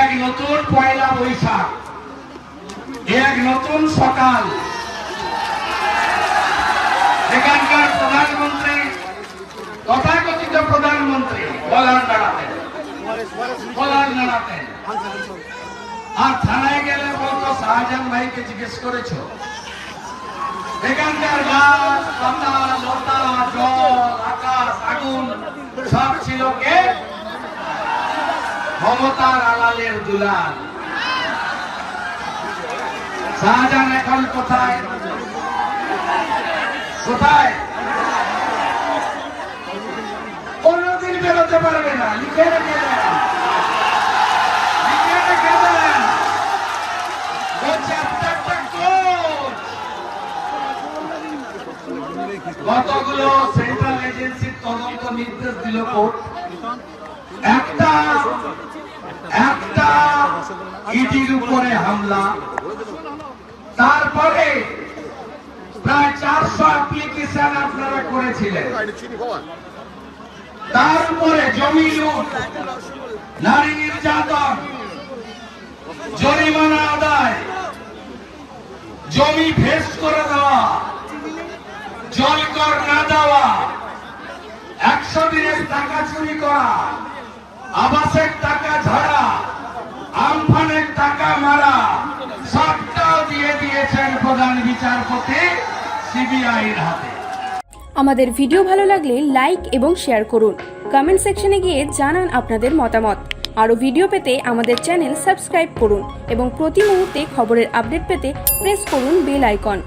এক নতুন পয়লা বৈশাখ। এক নতুন সকাল। এখানকার প্রধানমন্ত্রী, তথাকথিত প্রধানমন্ত্রী, বলার দাঁড়াতেন বলার দাঁড়াতেন আর থানায় গেলে বলতো, শাহজাহান ভাইকে জিজ্ঞেস করেছ? শাহজাহান এখন কোথায়? কোথায়? কোনদিন বেরোতে পারবে না লিখে রেখে দেন। লিখে রেখে দেন। কতগুলো সেন্ট্রাল এজেন্সির তদন্ত নির্দেশ দিল কোর্ট। একটা একটা ইডির উপরে হামলা। তারপরে প্রায় চারশো অ্যাপ্লিকেশন আপনারা করেছিলেন। তার উপরে জমি লুট, নারী নির্যাতন, জরিমানা আদায়, জমি ফেস করে দেওয়া। জল কর না দেওয়া। একশো দিনের টাকা চুরি করা, আবাসের টাকা ঝাড়া, আমফানের টাকা মারা, সবটাও দিয়ে দিয়েছেন প্রধান বিচারপতি সিবিআইয়ের হাতে। আমাদের ভিডিও ভালো লাগলে লাইক এবং শেয়ার করুন। কমেন্ট সেকশনে গিয়ে জানান আপনাদের মতামত। আরও ভিডিও পেতে আমাদের চ্যানেল সাবস্ক্রাইব করুন এবং প্রতি মুহূর্তে খবরের আপডেট পেতে প্রেস করুন বেল আইকন